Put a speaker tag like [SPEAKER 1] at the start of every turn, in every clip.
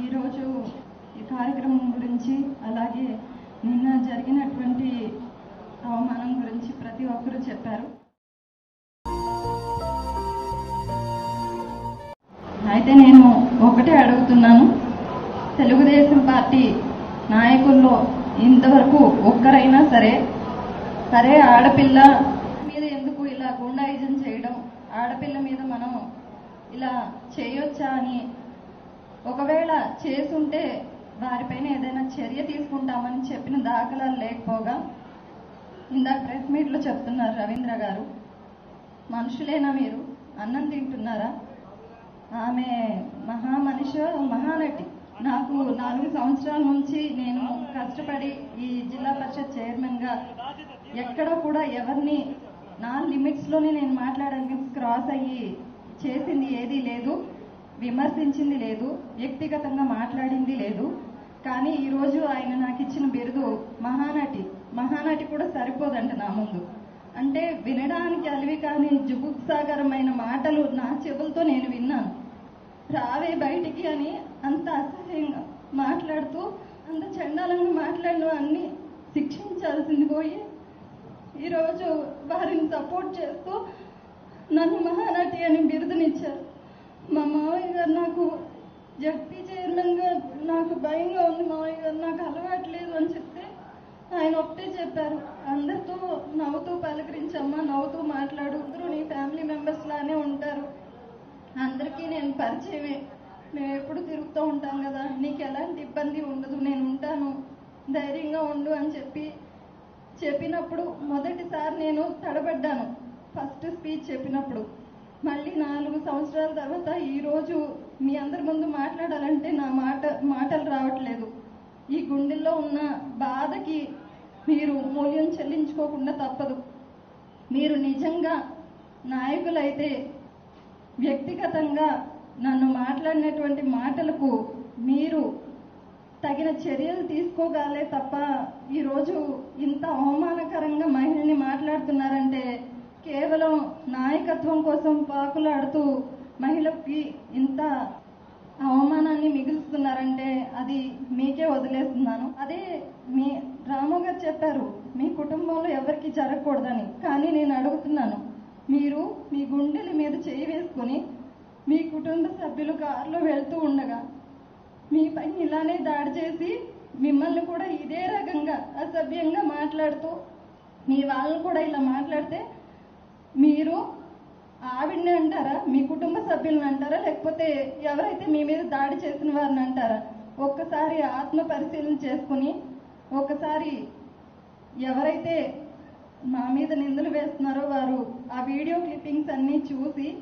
[SPEAKER 1] ఈరోజు ఈ కార్యక్రమం గురించి అలాగే నిన్న జరిగినటువంటి అవమానం గురించి ప్రతి ఒక్కరూ చెప్పారు. అయితే నేను ఒకటే అడుగుతున్నాను. తెలుగుదేశం పార్టీ నాయకుల్లో ఇంతవరకు ఒక్కరైనా సరే సరే ఆడపిల్ల మీద ఎందుకు ఇలా గుండాయిజం చేయడం ఆడపిల్ల మీద మనం ఇలా చేయొచ్చా అని ఒకవేళ చేసుంటే వారిపైన ఏదైనా చర్య తీసుకుంటామని చెప్పిన దాఖలాలు లేకపోగా ఇందాక ప్రెస్ మీట్లో చెప్తున్నారు రవీంద్ర గారు. మనుషులేనా మీరు? అన్నం తింటున్నారా? ఆమె మహామనిష మహానటి. నాకు నాలుగు సంవత్సరాల నుంచి నేను కష్టపడి ఈ జిల్లా పరిషత్ చైర్మన్గా ఎక్కడో ఎక్కడ కూడా ఎవరిని నా లిమిట్స్లోనే నేను మాట్లాడడానికి క్రాస్ అయ్యి చేసింది ఏదీ లేదు. విమర్శించింది లేదు వ్యక్తిగతంగా మాట్లాడింది లేదు. కానీ ఈ రోజు ఆయన నాకు ఇచ్చిన బిరుదు మహానటి. మహానటి కూడా సరిపోదంట నా ముందు. అంటే వినడానికి అలివి కానీ జుగుప్సాగరమైన మాటలు నా చెవులతో నేను విన్నాను. రావే బయటికి అని అంత అసహ్యంగా మాట్లాడుతూ అంత చండాలంగా మాట్లాడిన అన్ని శిక్షించాల్సింది పోయి ఈరోజు వారిని సపోర్ట్ చేస్తూ నన్ను మహానటి అని బిరుదునిచ్చారు. మా మావయ్య గారు నాకు జడ్పీ చైర్మన్ నాకు భయంగా ఉంది. మావయ్య గారు నాకు అలవాట్లేదు అని చెప్తే ఆయన ఒకటే చెప్పారు. అందరితో నవ్వుతూ పలకరించమ్మా నవ్వుతూ మాట్లాడు. అందరూ నీ ఫ్యామిలీ మెంబర్స్ లానే ఉంటారు. అందరికీ నేను పరిచయమే. మేము ఎప్పుడు తిరుగుతూ ఉంటాం కదా. నీకు ఎలాంటి ఇబ్బంది ఉండదు. నేను ఉంటాను. ధైర్యంగా ఉండు అని చెప్పి చెప్పినప్పుడు మొదటిసారి నేను తడబడ్డాను. ఫస్ట్ స్పీచ్ చెప్పినప్పుడు. మళ్ళీ నాలుగు సంవత్సరాల తర్వాత ఈ రోజు మీ అందరి ముందు మాట్లాడాలంటే నా మాట మాటలు రావట్లేదు. ఈ గుండెల్లో ఉన్న బాధకి మీరు మూల్యం చెల్లించుకోకుండా తప్పదు. మీరు నిజంగా నాయకులైతే వ్యక్తిగతంగా నన్ను మాట్లాడినటువంటి మాటలకు మీరు తగిన చర్యలు తీసుకోగలే తప్ప ఈరోజు ఇంత అవమానకరంగా మహిళని మాట్లాడుతున్నారంటే కేవలం నాయకత్వం కోసం పాకులాడుతూ మహిళకి ఇంత అవమానాన్ని మిగులుస్తున్నారంటే అది మీకే వదిలేస్తున్నాను. అదే మీ రాము గారు చెప్పారు మీ కుటుంబంలో ఎవరికి జరగకూడదని. కానీ నేను అడుగుతున్నాను మీరు మీ గుండెల మీద చేయి వేసుకుని మీ కుటుంబ సభ్యులు కారులో వెళ్తూ ఉండగా మీ పైన ఇలానే దాడి చేసి మిమ్మల్ని కూడా ఇదే రకంగా అసభ్యంగా మాట్లాడుతూ మీ వాళ్ళని కూడా ఇలా మాట్లాడితే మీరు ఆవిడని అంటారా? మీ కుటుంబ సభ్యులను అంటారా? లేకపోతే ఎవరైతే మీ మీద దాడి చేసిన వారిని అంటారా? ఒక్కసారి ఆత్మ పరిశీలన చేసుకుని ఒకసారి ఎవరైతే మా మీద నిందలు వేస్తున్నారో వారు ఆ వీడియో క్లిప్పింగ్స్ అన్నీ చూసి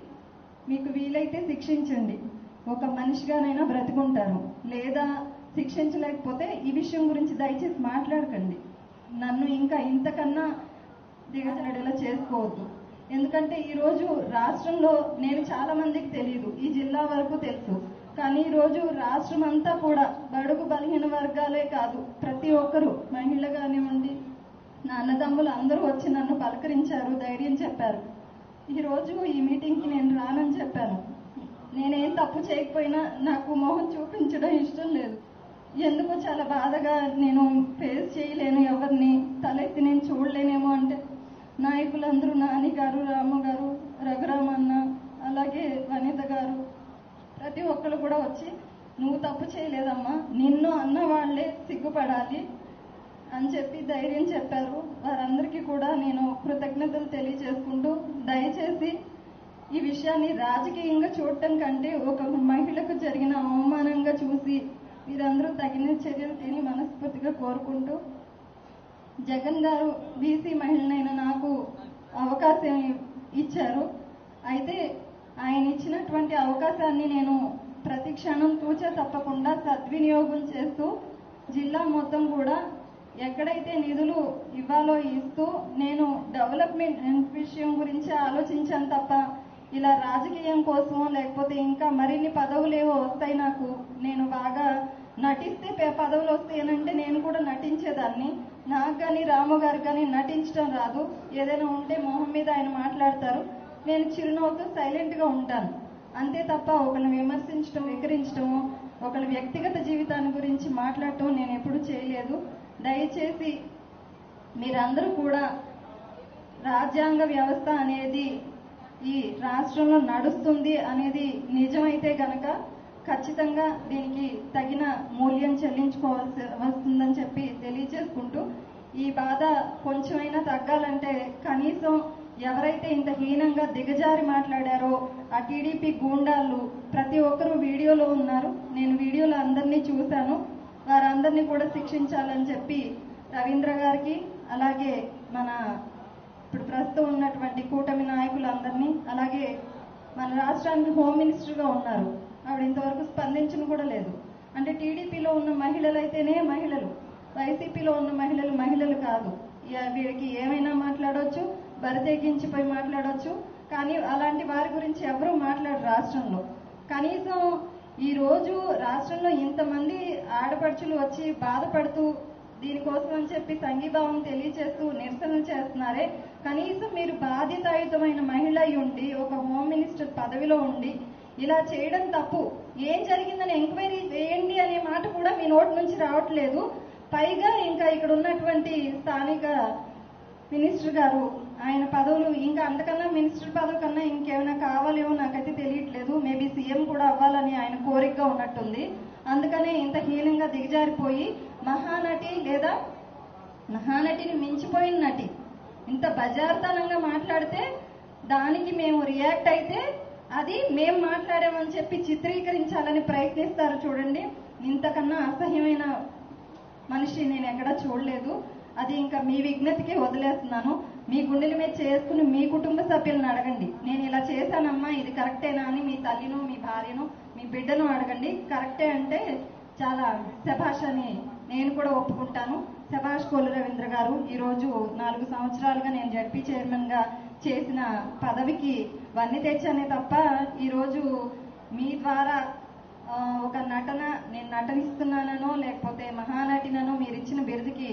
[SPEAKER 1] మీకు వీలైతే శిక్షించండి. ఒక మనిషిగానైనా బ్రతుకుంటారు లేదా శిక్షించలేకపోతే ఈ విషయం గురించి దయచేసి మాట్లాడకండి. నన్ను ఇంకా ఇంతకన్నా దిగజాడేలా చేసుకోవద్దు. ఎందుకంటే ఈ రోజు రాష్ట్రంలో నేను చాలా మందికి తెలియదు ఈ జిల్లా వరకు తెలుసు. కానీ ఈ రోజు రాష్ట్రం అంతా కూడా బడుగు బలహీన వర్గాలే కాదు. ప్రతి ఒక్కరు మహిళ కానివ్వండి నా అన్నదమ్ములు అందరూ వచ్చి నన్ను పలకరించారు ధైర్యం చెప్పారు. ఈ రోజు ఈ మీటింగ్కి నేను రానని చెప్పాను. నేనేం తప్పు చేయకపోయినా నాకు మొహం చూపించడం ఇష్టం లేదు. ఎందుకో చాలా బాధగా నేను ఫేస్ నాయకులందరూ నాని గారు రాము గారు రఘురామన్న అలాగే వనిత గారు ప్రతి ఒక్కరు కూడా వచ్చి నువ్వు తప్పు చేయలేదమ్మా నిన్ను అన్న వాళ్ళే సిగ్గుపడాలి అని చెప్పి ధైర్యం చెప్పారు. వారందరికీ కూడా నేను కృతజ్ఞతలు తెలియజేసుకుంటూ దయచేసి ఈ విషయాన్ని రాజకీయంగా చూడటం కంటే ఒక మహిళకు జరిగిన అవమానంగా చూసి మీరందరూ తగిన చర్యలు తిని మనస్ఫూర్తిగా కోరుకుంటూ జగన్ గారు బీసీ మహిళనైన నాకు అవకాశం ఇచ్చారు. అయితే ఆయన ఇచ్చినటువంటి అవకాశాన్ని నేను ప్రతి క్షణం తూచే తప్పకుండా సద్వినియోగం చేస్తూ జిల్లా మొత్తం కూడా ఎక్కడైతే నిధులు ఇవ్వాలో ఇస్తూ నేను డెవలప్మెంట్ విషయం గురించి ఆలోచించాను తప్ప ఇలా రాజకీయం కోసమో లేకపోతే ఇంకా మరిన్ని పదవులేవో వస్తాయి నాకు నేను బాగా నటిస్తే పే- పదవులు వస్తాయనంటే నేను కూడా నటించేదాన్ని. నాకు కానీ రాము గారు కానీ నటించడం రాదు. ఏదైనా ఉంటే మొహం మీద ఆయన మాట్లాడతారు. నేను చిరునవ్వుతో సైలెంట్గా ఉంటాను. అంతే తప్ప ఒకరిని విమర్శించడం వికరించడము ఒకరి వ్యక్తిగత జీవితాన్ని గురించి మాట్లాడటం నేను ఎప్పుడు చేయలేదు. దయచేసి మీరందరూ కూడా రాజ్యాంగ వ్యవస్థ అనేది ఈ రాష్ట్రంలో నడుస్తుంది అనేది నిజమైతే గనక ఖచ్చితంగా దీనికి తగిన మూల్యం చెల్లించుకోవాల్సి వస్తుందని చెప్పి తెలియజేసుకుంటూ ఈ బాధ కొంచెమైనా తగ్గాలంటే కనీసం ఎవరైతే ఇంత హీనంగా దిగజారి మాట్లాడారో ఆ టీడీపీ గూండాలు ప్రతి ఒక్కరూ వీడియోలో ఉన్నారు. నేను వీడియోలో అందరినీ చూశాను. వారందరినీ కూడా శిక్షించాలని చెప్పి రవీంద్ర గారికి అలాగే మన ఇప్పుడు ప్రస్తుతం ఉన్నటువంటి కూటమి నాయకులందరినీ అలాగే మన రాష్ట్రానికి హోమ్ మినిస్టర్గా ఉన్నారు. ఆవిడ ఇంతవరకు స్పందించను కూడా లేదు. అంటే టీడీపీలో ఉన్న మహిళలు అయితేనే మహిళలు. వైసీపీలో ఉన్న మహిళలు మహిళలు కాదు. వీరికి ఏమైనా మాట్లాడవచ్చు బరితెగించిపోయి మాట్లాడవచ్చు కానీ అలాంటి వారి గురించి ఎవరూ మాట్లాడరు రాష్ట్రంలో. కనీసం ఈ రోజు రాష్ట్రంలో ఇంతమంది ఆడపడుచులు వచ్చి బాధపడుతూ దీనికోసం అని చెప్పి సంఘీభావం తెలియచేస్తూ నిరసనలు చేస్తున్నారే. కనీసం మీరు బాధ్యతాయుతమైన మహిళ ఉండి ఒక హోమ్ మినిస్టర్ పదవిలో ఉండి ఇలా చేయడం తప్పు. ఏం జరిగిందని ఎంక్వైరీ వేయండి అనే మాట కూడా మీ నోటి నుంచి రావట్లేదు. పైగా ఇంకా ఇక్కడ ఉన్నటువంటి స్థానిక మినిస్టర్ గారు ఆయన పదవులు ఇంకా అంతకన్నా మినిస్టర్ పదవి కన్నా ఇంకేమైనా కావాలేమో నాకైతే తెలియట్లేదు. మేబీ సీఎం కూడా అవ్వాలని ఆయన కోరికగా ఉన్నట్టుంది. అందుకనే ఇంత హీనంగా దిగజారిపోయి మహానటి లేదా మహానటిని మించిపోయిన నటి ఇంత బజార్తనంగా మాట్లాడితే దానికి మేము రియాక్ట్ అయితే అది మేము మాట్లాడామని చెప్పి చిత్రీకరించాలని ప్రయత్నిస్తారు చూడండి. ఇంతకన్నా అసహ్యమైన మనిషి నేను ఎక్కడా చూడలేదు. అది ఇంకా మీ విజ్ఞతకే వదిలేస్తున్నాను. మీ గుండెల మీద చేసుకుని మీ కుటుంబ సభ్యులను అడగండి. నేను ఇలా చేశానమ్మా ఇది కరెక్టేనా అని మీ తల్లిను మీ భార్యను మీ బిడ్డను అడగండి. కరెక్టే అంటే చాలా శభాష్ అని నేను కూడా ఒప్పుకుంటాను. శభాష్ కోలు రవీంద్ర గారు ఈరోజు నాలుగు సంవత్సరాలుగా నేను జడ్పీ చైర్మన్గా చేసిన పదవికి వన్ని తెచ్చానే తప్ప ఈరోజు మీ ద్వారా ఒక నటన నేను నటనిస్తున్నానో లేకపోతే మహానటినో మీరు ఇచ్చిన బిరుదుకి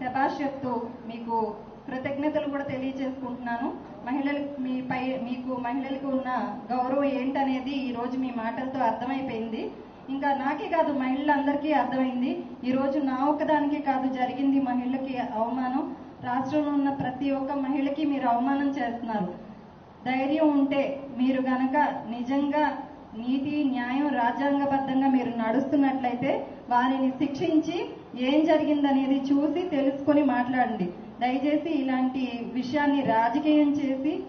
[SPEAKER 1] శభాష్ చెప్తూ మీకు కృతజ్ఞతలు కూడా తెలియజేసుకుంటున్నాను మహిళలు మీ పై మీకు మహిళలకు ఉన్న గౌరవం ఏంటనేది ఈరోజు మీ మాటలతో అర్థమైపోయింది. ఇంకా నాకే కాదు మహిళలందరికీ అర్థమైంది. ఈ రోజు నా ఒక్కదానికే కాదు జరిగింది మహిళలకి అవమానం. రాష్ట్రంలో ఉన్న ప్రతి ఒక్క మహిళకి మీరు అవమానం చేస్తున్నారు. ధైర్యం ఉంటే మీరు గనక నిజంగా నీతి న్యాయం రాజ్యాంగబద్ధంగా మీరు నడుస్తున్నట్లయితే వారిని శిక్షించి ఏం జరిగిందనేది చూసి తెలుసుకొని మాట్లాడండి. దయచేసి ఇలాంటి విషయాన్ని రాజకీయం చేసి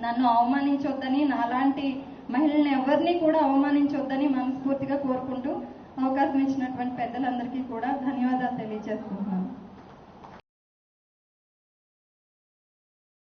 [SPEAKER 1] నన్ను అవమానించొద్దని నాలాంటి మహిళల్ని ఎవరిని కూడా అవమానించొద్దని మనస్ఫూర్తిగా కోరుకుంటూ అవకాశం ఇచ్చినటువంటి పెద్దలందరికీ కూడా ధన్యవాదాలు తెలియజేసుకుంటున్నాను